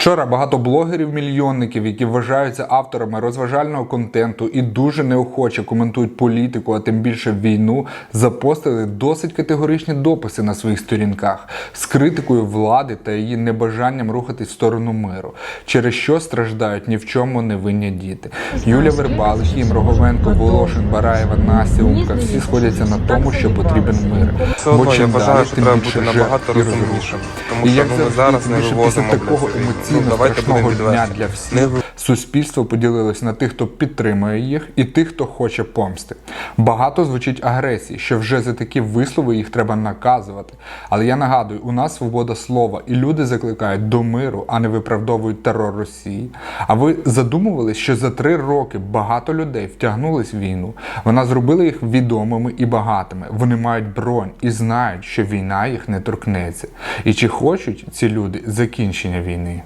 Вчора багато блогерів-мільйонників, які вважаються авторами розважального контенту і дуже неохоче коментують політику, а тим більше війну, запостили досить категоричні дописи на своїх сторінках з критикою влади та її небажанням рухатись в сторону миру, через що страждають ні в чому невинні діти. Юля Вербалич, Їм Роговенко, Волошин, Бараєва, Настя, Умка всі сходяться на тому, що потрібен мир. Я чим далі, тим більше жертв і. Тому І як ну, завжди, зараз не більше після такого війну. Емоційно Ну, страшного дня для всіх. Не Суспільство поділилось на тих, хто підтримує їх, і тих, хто хоче помсти. Багато звучить агресії, що вже за такі вислови їх треба наказувати. Але я нагадую, у нас свобода слова, і люди закликають до миру, а не виправдовують терор Росії. А ви задумувались, що за три роки багато людей втягнулись в війну. Вона зробила їх відомими і багатими. Вони мають бронь і знають, що війна їх не торкнеться. І чи хочуть ці люди закінчення війни?